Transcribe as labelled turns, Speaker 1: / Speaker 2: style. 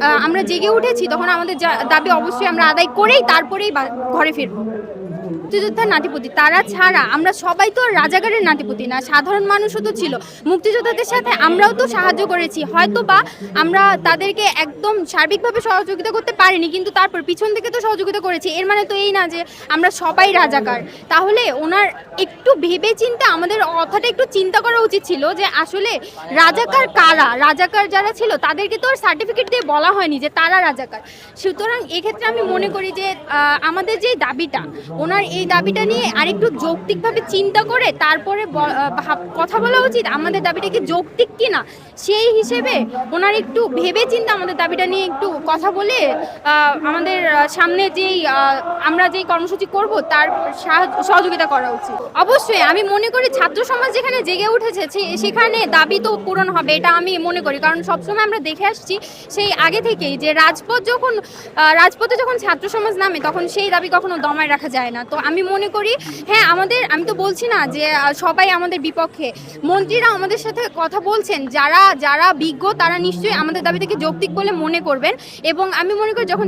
Speaker 1: আহ, আমরা জেগে উঠেছি তখন আমাদের দাবি অবশ্যই আমরা আদায় করেই তারপরেই ঘরে ফিরবো। মুক্তিযোদ্ধার নাতিপতি, তারা ছাড়া আমরা সবাই তো আর রাজাকারের নাতিপতি না, সাধারণ মানুষও তো ছিল। মুক্তিযোদ্ধাদের সাথে আমরাও তো সাহায্য করেছি। হয়তো বা আমরা তাদেরকে একদম সার্বিকভাবে সহযোগিতা করতে পারিনি, কিন্তু তারপর পিছন থেকে তো সহযোগিতা করেছি। এর মানে তো এই না যে আমরা সবাই রাজাকার। তাহলে ওনার একটু ভেবে চিন্তা আমাদের কথাটা একটু চিন্তা করা উচিত ছিল যে আসলে রাজাকার কারা? রাজাকার যারা ছিল, তাদেরকে তো আর সার্টিফিকেট দিয়ে বলা হয়নি যে তারা রাজাকার। সুতরাং এক্ষেত্রে আমি মনে করি যে আমাদের যে দাবিটা, ওনার এই দাবিটা নিয়ে আরেকটু যৌক্তিকভাবে চিন্তা করে তারপরে কথা বলা উচিত আমাদের দাবিটা কি যৌক্তিক কি না সেই হিসেবে ওনার একটু ভেবে চিন্তা আমাদের দাবিটা নিয়ে একটু কথা বলে আমাদের সামনে যেই আমরা যেই কর্মসূচি করব তার সহযোগিতা করা উচিত। অবশ্যই আমি মনে করি ছাত্র সমাজ যেখানে জেগে উঠেছে সেখানে দাবি তো পূরণ হবে, এটা আমি মনে করি। কারণ সবসময় আমরা দেখে আসছি সেই আগে থেকেই যে রাজপথ যখন রাজপথে যখন ছাত্র সমাজ নামে তখন সেই দাবি কখনো দমায় রাখা যায় না। তো আমি মনে করি হ্যাঁ আমাদের, আমি তো বলছি না যে সবাই আমাদের বিপক্ষে। মন্ত্রীরা আমাদের সাথে কথা বলছেন, যারা যারা বিজ্ঞ তারা নিশ্চয়ই আমাদের দাবি থেকে যৌক্তিক বলে মনে করবেন। এবং আমি মনে করি যখন